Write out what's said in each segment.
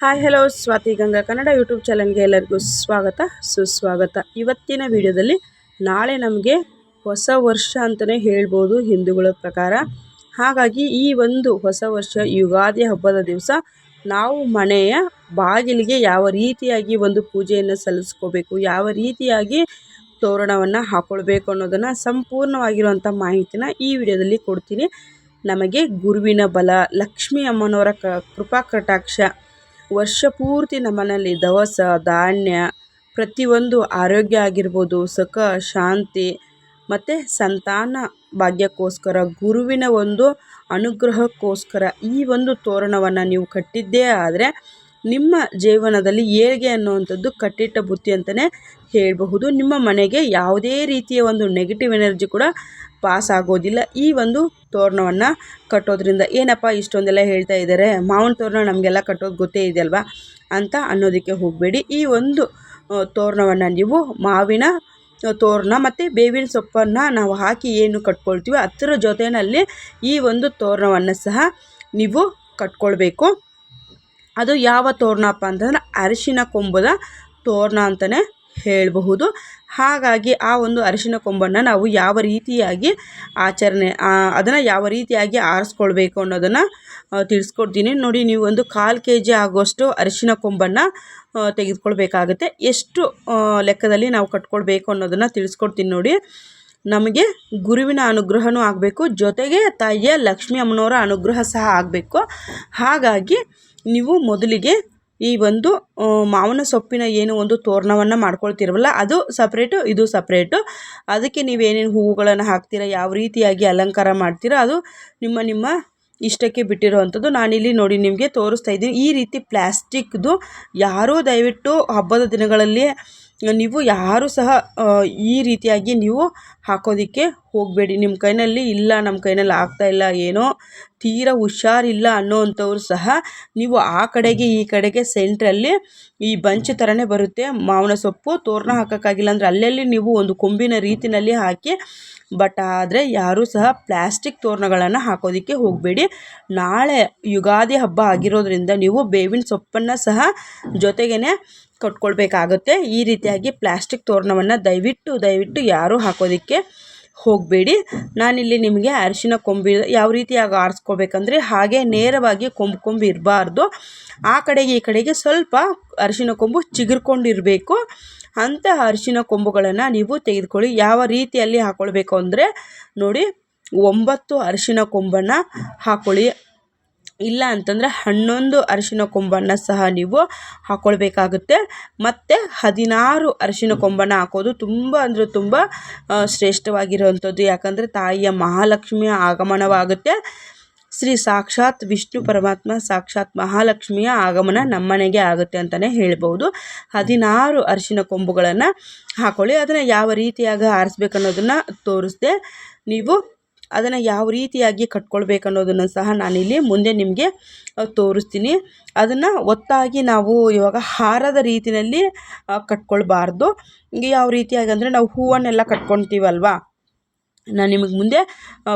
Hi hello Swathi Ganga Kannada YouTube ಚಾನಲ್ಗೆ ಎಲ್ಲರಿಗೂ ಸ್ವಾಗತ, ಸುಸ್ವಾಗತ. ಇವತ್ತಿನ ವಿಡಿಯೋದಲ್ಲಿ ನಾಳೆ ನಮಗೆ ಹೊಸ ವರ್ಷ ಅಂತಲೇ ಹೇಳ್ಬೋದು ಹಿಂದೂಗಳ ಪ್ರಕಾರ. ಹಾಗಾಗಿ ಈ ಒಂದು ಹೊಸ ವರ್ಷ, ಯುಗಾದಿ ಹಬ್ಬದ ದಿವಸ ನಾವು ಮನೆಯ ಬಾಗಿಲಿಗೆ ಯಾವ ರೀತಿಯಾಗಿ ಒಂದು ಪೂಜೆಯನ್ನು ಸಲ್ಲಿಸ್ಕೋಬೇಕು, ಯಾವ ರೀತಿಯಾಗಿ ತೋರಣವನ್ನು ಹಾಕ್ಕೊಳ್ಬೇಕು ಅನ್ನೋದನ್ನು ಸಂಪೂರ್ಣವಾಗಿರುವಂಥ ಮಾಹಿತಿನ ಈ ವಿಡಿಯೋದಲ್ಲಿ ಕೊಡ್ತೀನಿ. ನಮಗೆ ಗುರುವಿನ ಬಲ, ಲಕ್ಷ್ಮೀ ಅಮ್ಮನವರ ಕ, ಕೃಪಾ ಕಟಾಕ್ಷ ವರ್ಷ ಪೂರ್ತಿ ನಮ್ಮನೇಲಿ ದವಸ, ಧಾನ್ಯ ಪ್ರತಿಯೊಂದು ಆರೋಗ್ಯ ಆಗಿರ್ಬೋದು, ಸುಖ, ಶಾಂತಿ ಮತ್ತು ಸಂತಾನ ಭಾಗ್ಯಕ್ಕೋಸ್ಕರ, ಗುರುವಿನ ಒಂದು ಅನುಗ್ರಹಕ್ಕೋಸ್ಕರ ಈ ಒಂದು ತೋರಣವನ್ನು ನೀವು ಕಟ್ಟಿದ್ದೇ ಆದರೆ ನಿಮ್ಮ ಜೀವನದಲ್ಲಿ ಏಳಿಗೆ ಅನ್ನುವಂಥದ್ದು ಕಟ್ಟಿಟ್ಟ ಬುತ್ತಿ ಅಂತಲೇ ಹೇಳಬಹುದು. ನಿಮ್ಮ ಮನೆಗೆ ಯಾವುದೇ ರೀತಿಯ ಒಂದು ನೆಗೆಟಿವ್ ಎನರ್ಜಿ ಕೂಡ ಪಾಸ್ ಆಗೋದಿಲ್ಲ ಈ ಒಂದು ತೋರಣವನ್ನು ಕಟ್ಟೋದ್ರಿಂದ ಏನಪ್ಪ ಇಷ್ಟೊಂದೆಲ್ಲ ಹೇಳ್ತಾ ಇದ್ದಾರೆ? ಮಾವಿನ ತೋರಣ ನಮಗೆಲ್ಲ ಕಟ್ಟೋದು ಗೊತ್ತೇ ಇದೆಯಲ್ವಾ ಅಂತ ಅನ್ನೋದಕ್ಕೆ ಹೋಗಬೇಡಿ. ಈ ಒಂದು ತೋರಣವನ್ನು ನೀವು ಮಾವಿನ ತೋರಣ ಮತ್ತು ಬೇವಿನ ಸೊಪ್ಪನ್ನು ನಾವು ಹಾಕಿ ಏನು ಕಟ್ಕೊಳ್ತೀವಿ ಅದರ ಜೊತೆಯಲ್ಲಿ ಈ ಒಂದು ತೋರಣವನ್ನು ಸಹ ನೀವು ಕಟ್ಕೊಳ್ಬೇಕು. ಅದು ಯಾವ ತೋರಣಪ್ಪ ಅಂತಂದ್ರೆ ಅರಿಶಿನ ಕೊಂಬದ ತೋರಣ ಅಂತಲೇ ಹೇಳಬಹುದು. ಹಾಗಾಗಿ ಆ ಒಂದು ಅರಿಶಿನ ಕೊಂಬನ್ನು ನಾವು ಯಾವ ರೀತಿಯಾಗಿ ಆಚರಣೆ ಅದನ್ನು ಯಾವ ರೀತಿಯಾಗಿ ಆರಿಸ್ಕೊಳ್ಬೇಕು ಅನ್ನೋದನ್ನು ತಿಳಿಸ್ಕೊಡ್ತೀನಿ. ನೋಡಿ, ನೀವು ಒಂದು ಕಾಲು ಕೆ ಜಿ ಆಗುವಷ್ಟು ಅರಿಶಿನ ಕೊಂಬನ್ನು ತೆಗೆದುಕೊಳ್ಬೇಕಾಗುತ್ತೆ. ಎಷ್ಟು ಲೆಕ್ಕದಲ್ಲಿ ನಾವು ಕಟ್ಕೊಳ್ಬೇಕು ಅನ್ನೋದನ್ನು ತಿಳಿಸ್ಕೊಡ್ತೀನಿ ನೋಡಿ. ನಮಗೆ ಗುರುವಿನ ಅನುಗ್ರಹವೂ ಆಗಬೇಕು, ಜೊತೆಗೆ ತಾಯಿಯ ಲಕ್ಷ್ಮೀ ಅಮ್ಮನವರ ಅನುಗ್ರಹ ಸಹ ಆಗಬೇಕು. ಹಾಗಾಗಿ ನೀವು ಮೊದಲಿಗೆ ಈ ಒಂದು ಮಾವಿನ ಸೊಪ್ಪಿನ ಏನು ಒಂದು ತೋರಣವನ್ನು ಮಾಡ್ಕೊಳ್ತಿರವಲ್ಲ, ಅದು ಸಪ್ರೇಟು ಇದು ಸಪ್ರೇಟು ಅದಕ್ಕೆ ನೀವೇನೇನು ಹೂವುಗಳನ್ನು ಹಾಕ್ತೀರಾ, ಯಾವ ರೀತಿಯಾಗಿ ಅಲಂಕಾರ ಮಾಡ್ತೀರಾ, ಅದು ನಿಮ್ಮ ನಿಮ್ಮ ಇಷ್ಟಕ್ಕೆ ಬಿಟ್ಟಿರುವಂಥದ್ದು. ನಾನಿಲ್ಲಿ ನೋಡಿ ನಿಮಗೆ ತೋರಿಸ್ತಾ ಇದ್ದೀನಿ. ಈ ರೀತಿ ಪ್ಲ್ಯಾಸ್ಟಿಕ್ದು ಯಾರೋ ದಯವಿಟ್ಟು ಹಬ್ಬದ ದಿನಗಳಲ್ಲಿ ನೀವು ಯಾರೂ ಸಹ ಈ ರೀತಿಯಾಗಿ ನೀವು ಹಾಕೋದಕ್ಕೆ ಹೋಗಬೇಡಿ. ನಿಮ್ಮ ಕೈಯಲ್ಲಿ ಇಲ್ಲ, ನಮ್ಮ ಕೈಯಲ್ಲಿ ಆಗ್ತಾಯಿಲ್ಲ ಏನೋ ತೀರ ಹುಷಾರಿಲ್ಲ ಅನ್ನೋವಂಥವ್ರು ಸಹ ನೀವು ಆ ಕಡೆಗೆ ಈ ಕಡೆಗೆ ಸೆಂಟ್ರಲ್ಲಿ ಈ ಬಂಚ್ ಥರನೇ ಬರುತ್ತೆ. ಮಾವಿನ ಸೊಪ್ಪು ತೋರಣ ಹಾಕೋಕ್ಕಾಗಿಲ್ಲ ಅಂದರೆ ಅಲ್ಲಲ್ಲಿ ನೀವು ಒಂದು ಕೊಂಬಿನ ರೀತಿಯಲ್ಲಿ ಹಾಕಿ, ಬಟ್ ಆದರೆ ಯಾರೂ ಸಹ ಪ್ಲ್ಯಾಸ್ಟಿಕ್ ತೋರಣಗಳನ್ನು ಹಾಕೋದಕ್ಕೆ ಹೋಗಬೇಡಿ. ನಾಳೆ ಯುಗಾದಿ ಹಬ್ಬ ಆಗಿರೋದ್ರಿಂದ ನೀವು ಬೇವಿನ ಸೊಪ್ಪನ್ನು ಸಹ ಜೊತೆಗೇ ಕಟ್ಕೊಳ್ಬೇಕಾಗುತ್ತೆ. ಈ ರೀತಿಯಾಗಿ ಪ್ಲ್ಯಾಸ್ಟಿಕ್ ತೋರಣವನ್ನು ದಯವಿಟ್ಟು ದಯವಿಟ್ಟು ಯಾರೂ ಹಾಕೋದಕ್ಕೆ ಹೋಗಬೇಡಿ. ನಾನಿಲ್ಲಿ ನಿಮಗೆ ಅರಿಶಿನ ಕೊಂಬಿ ಯಾವ ರೀತಿಯಾಗಿ ಆರಿಸ್ಕೋಬೇಕಂದ್ರೆ ಹಾಗೆ ನೇರವಾಗಿ ಕೊಂಬು ಕೊಂಬು ಇರಬಾರ್ದು. ಆ ಕಡೆಗೆ ಈ ಕಡೆಗೆ ಸ್ವಲ್ಪ ಅರಿಶಿನ ಕೊಂಬು ಚಿಗುರ್ಕೊಂಡಿರಬೇಕು. ಅಂತಹ ಅರಿಶಿನ ಕೊಂಬುಗಳನ್ನು ನೀವು ತೆಗೆದುಕೊಳ್ಳಿ. ಯಾವ ರೀತಿಯಲ್ಲಿ ಹಾಕ್ಕೊಳ್ಬೇಕು ಅಂದರೆ ನೋಡಿ, ಒಂಬತ್ತು ಅರಿಶಿನ ಕೊಂಬನ್ನು ಹಾಕ್ಕೊಳ್ಳಿ ಇಲ್ಲ ಅಂತಂದರೆ ಹನ್ನೊಂದು ಅರಿಶಿನ ಕೊಂಬನ್ನು ಸಹ ನೀವು ಹಾಕ್ಕೊಳ್ಬೇಕಾಗುತ್ತೆ ಮತ್ತು ಹದಿನಾರು ಅರಿಶಿನ ಕೊಂಬನ್ನು ಹಾಕೋದು ತುಂಬ ಅಂದರೆ ತುಂಬ ಶ್ರೇಷ್ಠವಾಗಿರುವಂಥದ್ದು. ಯಾಕಂದರೆ ತಾಯಿಯ ಮಹಾಲಕ್ಷ್ಮಿಯ ಆಗಮನವಾಗುತ್ತೆ. ಶ್ರೀ ಸಾಕ್ಷಾತ್ ವಿಷ್ಣು ಪರಮಾತ್ಮ, ಸಾಕ್ಷಾತ್ ಮಹಾಲಕ್ಷ್ಮಿಯ ಆಗಮನ ನಮ್ಮನೆಗೆ ಆಗುತ್ತೆ ಅಂತಲೇ ಹೇಳ್ಬೋದು ಹದಿನಾರು ಅರಿಶಿನ ಕೊಂಬುಗಳನ್ನು ಹಾಕ್ಕೊಳ್ಳಿ ಅದನ್ನು ಯಾವ ರೀತಿಯಾಗಿ ಆರಿಸ್ಬೇಕನ್ನೋದನ್ನು ತೋರಿಸ್ದೆ. ನೀವು ಅದನ್ನು ಯಾವ ರೀತಿಯಾಗಿ ಕಟ್ಕೊಳ್ಬೇಕು ಅನ್ನೋದನ್ನು ಸಹ ನಾನಿಲ್ಲಿ ಮುಂದೆ ನಿಮಗೆ ತೋರಿಸ್ತೀನಿ. ಅದನ್ನು ಒತ್ತಾಗಿ ನಾವು ಇವಾಗ ಹಾರದ ರೀತಿಯಲ್ಲಿ ಕಟ್ಕೊಳ್ಬಾರ್ದು. ಯಾವ ರೀತಿಯಾಗಿ ಅಂದರೆ ನಾವು ಹೂವನ್ನೆಲ್ಲ ಕಟ್ಕೊತೀವಲ್ವಾ? ನಾನು ನಿಮಗೆ ಮುಂದೆ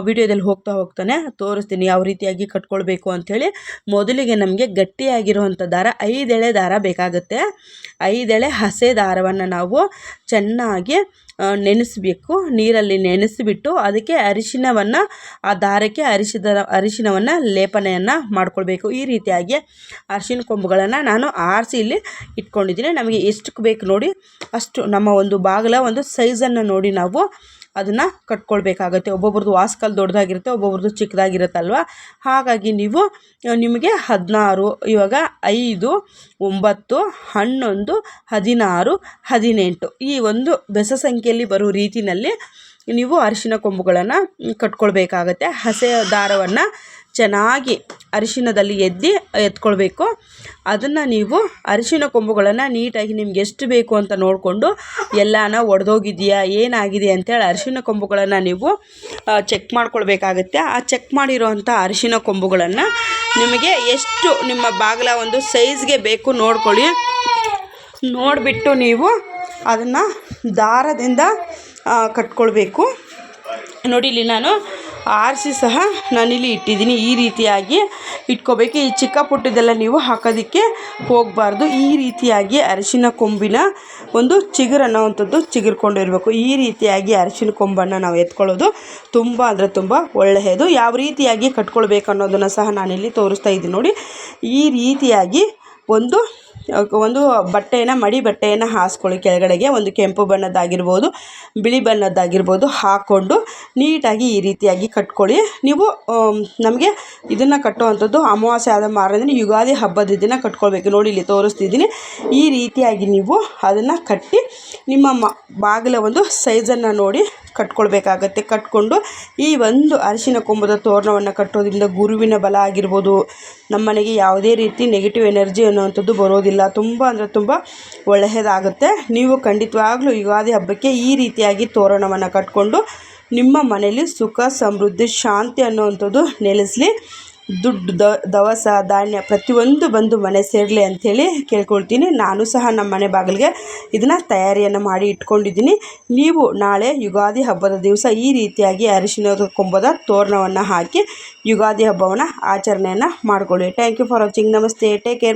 ವಿಡಿಯೋದಲ್ಲಿ ಹೋಗ್ತಾ ಹೋಗ್ತಾನೆ, ತೋರಿಸ್ತೀನಿ ಯಾವ ರೀತಿಯಾಗಿ ಕಟ್ಕೊಳ್ಬೇಕು ಅಂಥೇಳಿ. ಮೊದಲಿಗೆ ನಮಗೆ ಗಟ್ಟಿಯಾಗಿರುವಂಥ ದಾರ, ಐದೆಳೆ ದಾರ ಬೇಕಾಗುತ್ತೆ. ಐದೆಳೆ ಹಸೆ ದಾರವನ್ನು ನಾವು ಚೆನ್ನಾಗಿ ನೆನೆಸಬೇಕು, ನೀರಲ್ಲಿ ನೆನೆಸಿಬಿಟ್ಟು ಅದಕ್ಕೆ ಅರಿಶಿನವನ್ನು ಆ ದಾರಕ್ಕೆ ಅರಿಶಿದ ಅರಿಶಿನವನ್ನು ಲೇಪನೆಯನ್ನು ಮಾಡ್ಕೊಳ್ಬೇಕು. ಈ ರೀತಿಯಾಗಿ ಅರಿಶಿನ ಕೊಂಬುಗಳನ್ನು ನಾನು ಆರಿಸಿ ಇಲ್ಲಿ ಇಟ್ಕೊಂಡಿದ್ದೀನಿ. ನಮಗೆ ಎಷ್ಟು ಬೇಕು ನೋಡಿ, ಅಷ್ಟು ನಮ್ಮ ಒಂದು ಬಾಗಿಲ ಒಂದು ಸೈಜನ್ನು ನೋಡಿ ನಾವು ಅದನ್ನು ಕಟ್ಕೊಳ್ಬೇಕಾಗತ್ತೆ. ಒಬ್ಬೊಬ್ರದ್ದು ವಾಸ್ಕಲ್ ದೊಡ್ಡದಾಗಿರುತ್ತೆ, ಒಬ್ಬೊಬ್ರದ್ದು ಚಿಕ್ಕದಾಗಿರುತ್ತಲ್ವ? ಹಾಗಾಗಿ ನೀವು ನಿಮಗೆ ಹದಿನಾರು, ಇವಾಗ ಐದು, ಒಂಬತ್ತು, ಹನ್ನೊಂದು, ಹದಿನಾರು, ಹದಿನೆಂಟು ಈ ಒಂದು ಬೆಸ ಸಂಖ್ಯೆಯಲ್ಲಿ ಬರೋ ರೀತಿಯಲ್ಲಿ ನೀವು ಅರಿಶಿನ ಕೊಂಬುಗಳನ್ನು ಕಟ್ಕೊಳ್ಬೇಕಾಗತ್ತೆ. ಹಸೆ ದಾರವನ್ನು ಚೆನ್ನಾಗಿ ಅರಿಶಿನದಲ್ಲಿ ಎದ್ದು ಎತ್ಕೊಳ್ಬೇಕು. ಅದನ್ನು ನೀವು ಅರಿಶಿನ ಕೊಂಬುಗಳನ್ನು ನೀಟಾಗಿ ನಿಮ್ಗೆ ಎಷ್ಟು ಬೇಕು ಅಂತ ನೋಡಿಕೊಂಡು ಎಲ್ಲಾನ ಒಡೆದೋಗಿದೆಯಾ ಏನಾಗಿದೆ ಅಂತೇಳಿ ಅರಿಶಿನ ಕೊಂಬುಗಳನ್ನು ನೀವು ಚೆಕ್ ಮಾಡ್ಕೊಳ್ಬೇಕಾಗತ್ತೆ. ಆ ಚೆಕ್ ಮಾಡಿರೋವಂಥ ಅರಿಶಿನ ಕೊಂಬುಗಳನ್ನು ನಿಮಗೆ ಎಷ್ಟು ನಿಮ್ಮ ಬಾಗಿಲ ಒಂದು ಸೈಜ್ಗೆ ಬೇಕು ನೋಡ್ಕೊಳ್ಳಿ. ನೋಡಿಬಿಟ್ಟು ನೀವು ಅದನ್ನು ದಾರದಿಂದ ಕಟ್ಕೊಳ್ಬೇಕು. ನೋಡಿ, ಇಲ್ಲಿ ನಾನು ಆರಿಸಿ ಸಹ ನಾನಿಲ್ಲಿ ಇಟ್ಟಿದ್ದೀನಿ. ಈ ರೀತಿಯಾಗಿ ಇಟ್ಕೋಬೇಕು. ಈ ಚಿಕ್ಕ ಪುಟ್ಟದೆಲ್ಲ ನೀವು ಹಾಕೋದಕ್ಕೆ ಹೋಗಬಾರ್ದು. ಈ ರೀತಿಯಾಗಿ ಅರಿಶಿನ ಕೊಂಬಿನ ಒಂದು ಚಿಗುರು ಅನ್ನೋವಂಥದ್ದು ಚಿಗುರ್ಕೊಂಡಿರಬೇಕು. ಈ ರೀತಿಯಾಗಿ ಅರಿಶಿನ ಕೊಂಬನ್ನು ನಾವು ಎತ್ಕೊಳ್ಳೋದು ತುಂಬ ಅಂದರೆ ತುಂಬ ಒಳ್ಳೆಯದು. ಯಾವ ರೀತಿಯಾಗಿ ಕಟ್ಕೊಳ್ಬೇಕು ಅನ್ನೋದನ್ನು ಸಹ ನಾನಿಲ್ಲಿ ತೋರಿಸ್ತಾ ಇದ್ದೀನಿ. ನೋಡಿ, ಈ ರೀತಿಯಾಗಿ ಒಂದು ಒಂದು ಬಟ್ಟೆಯನ್ನು, ಮಡಿ ಬಟ್ಟೆಯನ್ನು ಹಾಸ್ಕೊಳ್ಳಿ. ಕೆಳಗಡೆಗೆ ಒಂದು ಕೆಂಪು ಬಣ್ಣದ್ದಾಗಿರ್ಬೋದು, ಬಿಳಿ ಬಣ್ಣದ್ದಾಗಿರ್ಬೋದು ಹಾಕ್ಕೊಂಡು ನೀಟಾಗಿ ಈ ರೀತಿಯಾಗಿ ಕಟ್ಕೊಳ್ಳಿ. ನೀವು ನಮಗೆ ಇದನ್ನು ಕಟ್ಟುವಂಥದ್ದು ಅಮಾವಾಸ್ಯೆ ಆದ ಮಾರನೇ ಯುಗಾದಿ ಹಬ್ಬದ ದಿನ ಕಟ್ಕೊಳ್ಬೇಕು. ನೋಡಿ, ಇಲ್ಲಿ ತೋರಿಸ್ತಿದ್ದೀನಿ. ಈ ರೀತಿಯಾಗಿ ನೀವು ಅದನ್ನು ಕಟ್ಟಿ ನಿಮ್ಮ ಮ, ಬಾಗಿಲ ಒಂದು ಸೈಜನ್ನು ನೋಡಿ ಕಟ್ಕೊಳ್ಬೇಕಾಗತ್ತೆ. ಕಟ್ಕೊಂಡು ಈ ಒಂದು ಅರಿಶಿನ ಕೊಂಬದ ತೋರಣವನ್ನು ಕಟ್ಟೋದ್ರಿಂದ ಗುರುವಿನ ಬಲ ಆಗಿರ್ಬೋದು. ನಮ್ಮನೆಗೆ ಯಾವುದೇ ರೀತಿ ನೆಗೆಟಿವ್ ಎನರ್ಜಿ ಅನ್ನೋವಂಥದ್ದು ಬರೋದಿಲ್ಲ. ತುಂಬ ಅಂದರೆ ತುಂಬ ಒಳ್ಳೆಯದಾಗುತ್ತೆ. ನೀವು ಖಂಡಿತವಾಗ್ಲೂ ಯುಗಾದಿ ಹಬ್ಬಕ್ಕೆ ಈ ರೀತಿಯಾಗಿ ತೋರಣವನ್ನು ಕಟ್ಕೊಂಡು ನಿಮ್ಮ ಮನೆಯಲ್ಲಿ ಸುಖ, ಸಮೃದ್ಧಿ, ಶಾಂತಿ ಅನ್ನೋವಂಥದ್ದು ನೆಲೆಸಲಿ ದುಡ್ಡು ದವಸ, ಧಾನ್ಯ ಪ್ರತಿಯೊಂದು ಬಂದು ಮನೆ ಸೇರಲಿ ಅಂಥೇಳಿ ಕೇಳ್ಕೊಳ್ತೀನಿ. ನಾನು ಸಹ ನಮ್ಮ ಮನೆ ಬಾಗಿಲಿಗೆ ಇದನ್ನು ತಯಾರಿಯನ್ನು ಮಾಡಿ ಇಟ್ಕೊಂಡಿದ್ದೀನಿ. ನೀವು ನಾಳೆ ಯುಗಾದಿ ಹಬ್ಬದ ದಿವಸ ಈ ರೀತಿಯಾಗಿ ಅರಿಶಿನದ ಕೊಂಬದ ತೋರಣವನ್ನು ಹಾಕಿ ಯುಗಾದಿ ಹಬ್ಬವನ್ನು ಆಚರಣೆಯನ್ನು ಮಾಡಿಕೊಳ್ಳಿ. ಥ್ಯಾಂಕ್ ಯು ಫಾರ್ ವಾಚಿಂಗ್ ನಮಸ್ತೆ. Take care